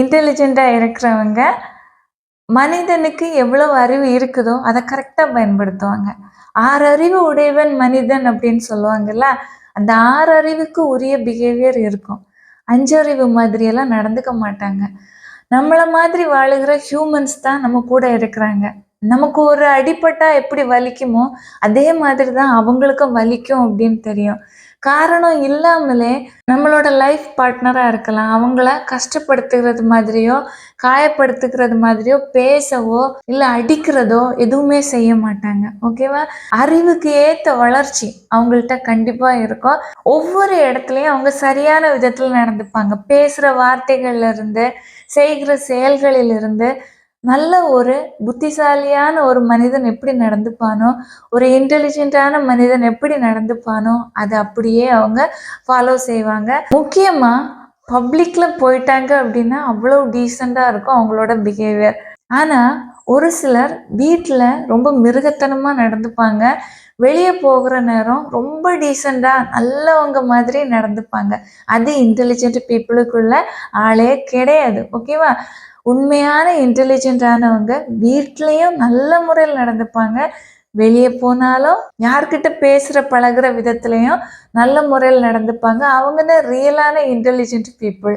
இன்டெலிஜெண்ட்டாக இருக்கிறவங்க மனிதனுக்கு எவ்வளவு அறிவு இருக்குதோ அதை கரெக்டாக பயன்படுத்துவாங்க. ஆறு அறிவு உடையவன் மனிதன் அப்படின்னு சொல்லுவாங்கல்ல அந்த ஆறு அறிவுக்கு உரிய பிஹேவியர் இருக்கும். அஞ்சறிவு மாதிரியெல்லாம் நடந்துக்க மாட்டாங்க. நம்மளை மாதிரி வாழுகிற ஹியூமன்ஸ் தான் நம்ம கூட இருக்கிறாங்க. நமக்கு ஒரு அடிப்பட்டா எப்படி வலிக்குமோ அதே மாதிரி தான் அவங்களுக்கும் வலிக்கும் அப்படின்னு தெரியும். காரணம் இல்லாமலே நம்மளோட லைஃப் பார்ட்னராக இருக்கலாம். அவங்கள கஷ்டப்படுத்துகிறது மாதிரியோ காயப்படுத்துகிறது மாதிரியோ பேசவோ இல்லை அடிக்கிறதோ எதுவுமே செய்ய மாட்டாங்க. ஓகேவா அறிவுக்கு ஏற்ற வளர்ச்சி அவங்கள்ட்ட கண்டிப்பாக இருக்கும். ஒவ்வொரு இடத்துலையும் அவங்க சரியான விதத்தில் நடந்துப்பாங்க. பேசுகிற வார்த்தைகள்லேருந்து செய்கிற செயல்களிலிருந்து நல்ல ஒரு புத்திசாலியான ஒரு மனிதன் எப்படி நடந்துப்பானோ ஒரு இன்டெலிஜென்ட்டான மனிதன் எப்படி நடந்துப்பானோ அதை அப்படியே அவங்க ஃபாலோ செய்வாங்க. முக்கியமாக பப்ளிக்கில் போயிட்டாங்க அப்படின்னா அவ்வளோ டீசெண்டாக இருக்கும் அவங்களோட பிஹேவியர் ஆனால் ஒரு சிலர் வீட்டில் ரொம்ப மிருகத்தனமாக நடந்துப்பாங்க. வெளியே போகிற நேரம் ரொம்ப டீசெண்டாக நல்லவங்க மாதிரி நடந்துப்பாங்க. அது இன்டெலிஜென்ட் பீப்புளுக்குள்ள ஆளே கிடையாது. ஓகேவா உண்மையான இன்டெலிஜென்ட்டானவங்க வீட்லேயும் நல்ல முறையில் நடந்துப்பாங்க. வெளியே போனாலும் யார்கிட்ட பேசுகிற பழகுற விதத்துலேயும் நல்ல முறையில் நடந்துப்பாங்க. அவங்க தான் ரியலான இன்டெலிஜென்ட் பீப்புள்